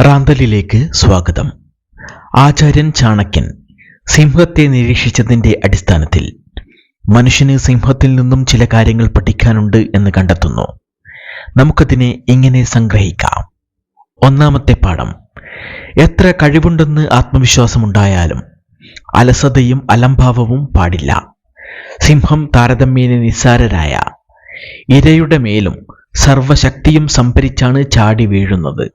റാന്തലിലേക്ക് സ്വാഗതം. ആചാര്യൻ ചാണക്യൻ സിംഹത്തെ നിരീക്ഷിച്ചതിന്റെ അടിസ്ഥാനത്തിൽ മനുഷ്യന് സിംഹത്തിൽ നിന്നും ചില കാര്യങ്ങൾ പഠിക്കാനുണ്ട് എന്ന് കണ്ടെത്തുന്നു. നമുക്കതിനെ ഇങ്ങനെ സംഗ്രഹിക്കാം. ഒന്നാമത്തെ പാഠം. എത്ര കഴിവുണ്ടെന്ന് ആത്മവിശ്വാസമുണ്ടായാലും അലസതയും അലംഭാവവും പാടില്ല. സിംഹം താരതമ്യേന നിസ്സാരരായ. ഇരയുടെ മേലും സർവശക്തിയും സംഭരിച്ചാണ് ചാടി വീഴുന്നത്.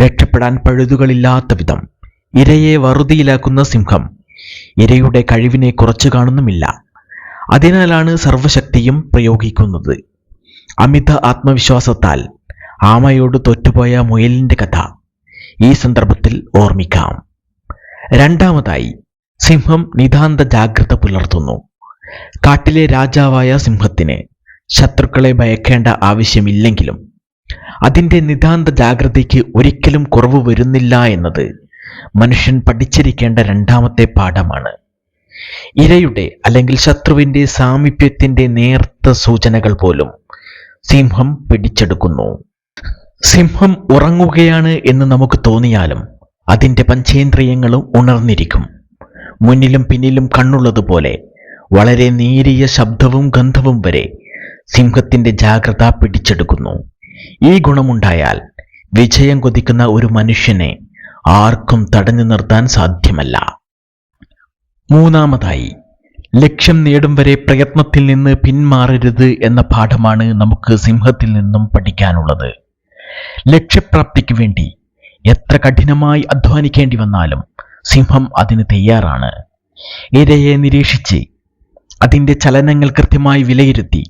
രക്ഷപ്പെടാൻ പഴുതുകളില്ലാത്ത വിധം ഇരയെ വറുതിയിലാക്കുന്ന സിംഹം ഇരയുടെ കഴിവിനെ കുറച്ചു കാണുന്നുമില്ല. അതിനാലാണ് സർവശക്തിയും പ്രയോഗിക്കുന്നത്. അമിത ആത്മവിശ്വാസത്താൽ ആമയോട് തോറ്റുപോയ മുയലിന്റെ കഥ ഈ സന്ദർഭത്തിൽ ഓർമ്മിക്കാം. രണ്ടാമതായി സിംഹം നിതാന്ത ജാഗ്രത പുലർത്തുന്നു. കാട്ടിലെ രാജാവായ സിംഹത്തിന് ശത്രുക്കളെ ഭയക്കേണ്ട ആവശ്യമില്ലെങ്കിലും അതിന്റെ നിതാന്ത ജാഗ്രതയ്ക്ക് ഒരിക്കലും കുറവ് വരുന്നില്ല എന്നത് മനുഷ്യൻ പഠിച്ചിരിക്കേണ്ട രണ്ടാമത്തെ പാഠമാണ്. ഇരയുടെ അല്ലെങ്കിൽ ശത്രുവിന്റെ സാമീപ്യത്തിന്റെ നേർത്ത സൂചനകൾ പോലും സിംഹം പിടിച്ചെടുക്കുന്നു. സിംഹം ഉറങ്ങുകയാണ് എന്ന് നമുക്ക് തോന്നിയാലും അതിന്റെ പഞ്ചേന്ദ്രിയങ്ങളും ഉണർന്നിരിക്കും. മുന്നിലും പിന്നിലും കണ്ണുള്ളതുപോലെ വളരെ നേരിയ ശബ്ദവും ഗന്ധവും വരെ സിംഹത്തിന്റെ ജാഗ്രത പിടിച്ചെടുക്കുന്നു. ഈ ഗുണമുണ്ടായാൽ വിജയം കൊതിക്കുന്ന ഒരു മനുഷ്യനെ ആർക്കും തടഞ്ഞു നിർത്താൻ സാധ്യമല്ല. മൂന്നാമതായി ലക്ഷ്യം നേടും വരെ പ്രയത്നത്തിൽ നിന്ന് പിന്മാറരുത് എന്ന പാഠമാണ് നമുക്ക് സിംഹത്തിൽ നിന്നും പഠിക്കാനുള്ളത്. ലക്ഷ്യപ്രാപ്തിക്ക് വേണ്ടി എത്ര കഠിനമായി അധ്വാനിക്കേണ്ടി വന്നാലും സിംഹം അതിന് തയ്യാറാണ്. ഇരയെ നിരീക്ഷിച്ച് അതിന്റെ ചലനങ്ങൾ കൃത്യമായി വിലയിരുത്തി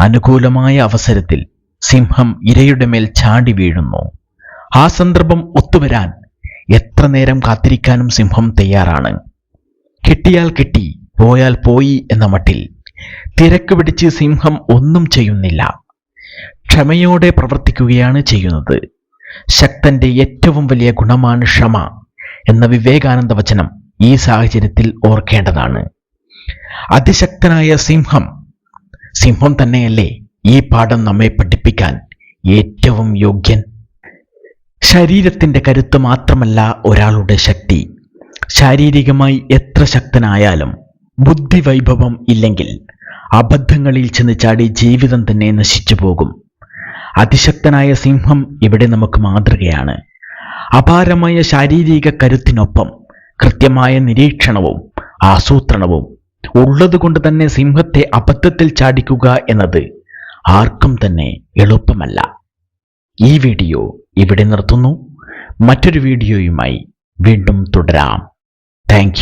അനുകൂലമായ അവസരത്തിൽ സിംഹം ഇരയുടെ മേൽ ചാടി വീഴുന്നു. ആ സന്ദർഭം ഒത്തുവരാൻ എത്ര നേരം കാത്തിരിക്കാനും സിംഹം തയ്യാറാണ്. കിട്ടിയാൽ കിട്ടി പോയാൽ പോയി എന്ന മട്ടിൽ തിരക്ക് പിടിച്ച് സിംഹം ഒന്നും ചെയ്യുന്നില്ല. ക്ഷമയോടെ പ്രവർത്തിക്കുകയാണ് ചെയ്യുന്നത്. ശക്തന്റെ ഏറ്റവും വലിയ ഗുണമാണ് ക്ഷമ എന്ന വിവേകാനന്ദ വചനം ഈ സാഹചര്യത്തിൽ ഓർക്കേണ്ടതാണ്. അതിശക്തനായ സിംഹം സിംഹം തന്നെയല്ലേ? ഈ പാഠം നമ്മെ പഠിപ്പിക്കാൻ ഏറ്റവും യോഗ്യൻ. ശരീരത്തിന്റെ കരുത്ത് മാത്രമല്ല ഒരാളുടെ ശക്തി. ശാരീരികമായി എത്ര ശക്തനായാലും ബുദ്ധിവൈഭവം ഇല്ലെങ്കിൽ അബദ്ധങ്ങളിൽ ചെന്ന് ചാടി ജീവിതം തന്നെ നശിച്ചു പോകും. അതിശക്തനായ സിംഹം ഇവിടെ നമുക്ക് മാതൃകയാണ്. അപാരമായ ശാരീരിക കരുത്തിനൊപ്പം കൃത്യമായ നിരീക്ഷണവും ആസൂത്രണവും ഉള്ളതുകൊണ്ട് തന്നെ സിംഹത്തെ അബദ്ധത്തിൽ ചാടിക്കുക എന്നത് ആർക്കും തന്നെ എളുപ്പമല്ല. ഈ വീഡിയോ ഇവിടെ നിർത്തുന്നു. മറ്റൊരു വീഡിയോയുമായി വീണ്ടും തുടരാം. താങ്ക്